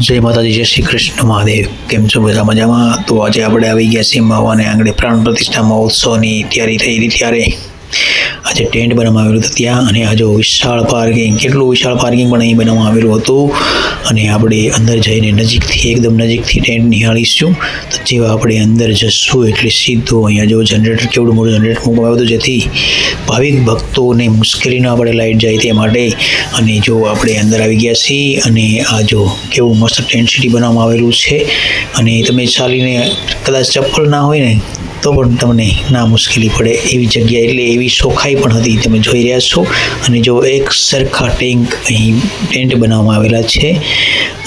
જય માતાજી, જય શ્રી કૃષ્ણ મહાદેવ. કેમ છો બધા મજામાં? તો આજે આપણે આવી ગયા છીએ માવાને આંગણે પ્રાણ પ્રતિષ્ઠા મહોત્સવની તૈયારી થઈ હતી ત્યારે. આજે ટેન્ટ બનાવવામાં આવેલું હતું ત્યાં અને આ વિશાળ પાર્કિંગ, કેટલું વિશાળ પાર્કિંગ પણ અહીં બનાવવામાં આવેલું હતું. અને આપણે અંદર જઈને નજીકથી, એકદમ નજીકથી ટેન્ટ નિહાળીશું. તો જેવા આપણે અંદર જશું એટલે સીધો અહીંયા જો જનરેટર કેવડું મોટું જનરેટર મૂકવામાં આવ્યું જેથી ભાવિક ભક્તોને મુશ્કેલી ન પડે લાઇટ જાય તે માટે. અને જો આપણે અંદર આવી ગયા છીએ અને આ જો કેવું મસ્ત ટેન્ટ સિટી બનાવવામાં આવેલું છે. અને તમે ચાલીને કદાચ ચપ્પલ ના હોય ને તો પણ તમને ના મુશ્કેલી પડે એવી જગ્યા એટલે એવી સોખાઈ પણ હતી, તમે જોઈ રહ્યા છો. અને જો એક સરખા ટેન્ક અહીં ટેન્ટ બનાવવામાં આવેલા છે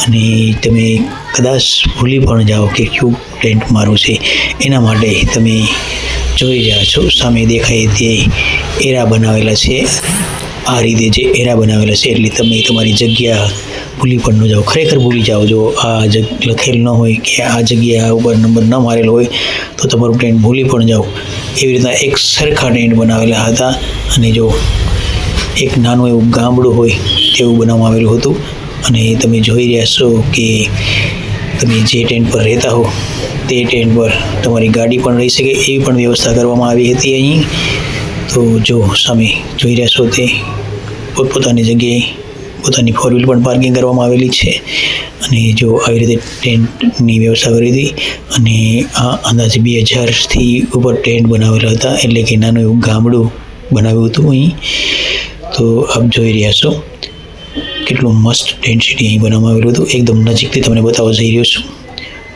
અને તમે કદાચ ભૂલી પણ જાઓ કે કયું ટેન્ટ મારું છે. એના માટે તમે જોઈ રહ્યા છો, સામે દેખાય તે એરા બનાવેલા છે. આ રીતે જે એરા બનાવેલા છે, એટલે તમે તમારી જગ્યા ભૂલી પણ ન જાઓ. ખરેખર ભૂલી જાઓ. જો આ જગ, લખેલ ન હોય કે આ જગ્યા ઉપર નંબર ન મારેલો હોય, તો તમારું ટેન્ટ ભૂલી પણ જાઓ. એવી રીતના એક સરખા ટેન્ટ બનાવેલા હતા અને જો એક નાનું એવું ગામડું હોય તેવું બનાવવામાં આવેલું હતું. અને તમે જોઈ રહ્યા છો કે તમે જે ટેન્ટ પર રહેતા હો, તે ટેન્ટ પર તમારી ગાડી પણ રહી શકે એવી પણ વ્યવસ્થા કરવામાં આવી હતી અહીં. તો જો સામે જોઈ રહ્યા છો તે પોતપોતાની જગ્યાએ પોતાની ફોર વ્હીલ પણ પાર્કિંગ કરવામાં આવેલી છે. અને જો આવી રીતે ટેન્ટની વ્યવસ્થા કરી હતી અને આ અંદાજે બે હજારથી ઉપર ટેન્ટ બનાવેલા હતા, એટલે કે નાનું એવું ગામડું બનાવ્યું હતું અહીં. તો આપ જોઈ રહ્યા છો કેટલું મસ્ત ટેન્ટ સિટી અહીં બનાવવામાં આવેલું હતું. એકદમ નજીકથી તમને બતાવવા જઈ રહ્યો છું.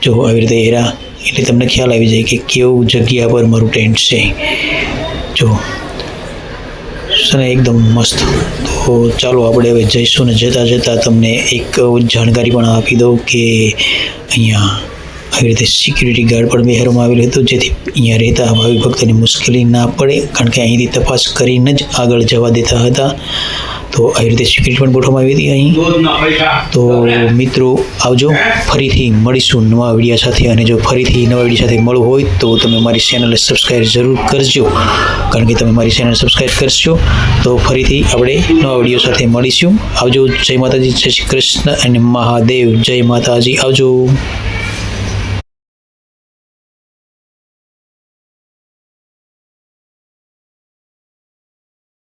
જો આવી રીતે એરા એટલે તમને ખ્યાલ આવી જાય કે કેવું જગ્યા પર મારું ટેન્ટ છે. જો છે એકદમ મસ્ત. તો ચાલો આપણે હવે જઈશું ને જતાં જતાં તમને એક જાણકારી પણ આપી દઉં કે અહીંયા આવી રીતે સિક્યુરિટી ગાર્ડ પણ બિહારમાં આવેલું હતું, જેથી અહીંયા રહેતા ભાવિ ભક્તોને મુશ્કેલી ના પડે, કારણ કે અહીંથી તપાસ કરીને જ આગળ જવા દેતા હતા. તો આવી રીતે સિક્યુરિટી પણ ગોઠવવામાં આવી હતી અહીં. તો મિત્રો આવજો. ફરીથી મળીશું નવા વિડીયા સાથે. અને જો ફરીથી નવા વિડીયા સાથે મળવું હોય તો તમે મારી ચેનલને સબસ્ક્રાઈબ જરૂર કરજો. કારણ કે તમે મારી ચેનલ સબસ્ક્રાઈબ કરશો. તો ફરીથી આપણે નવા વીડિયો સાથે મળીશું. આવજો. જય માતાજી. જય શ્રી કૃષ્ણ. અને મહાદેવ. જય માતાજી. આવજો.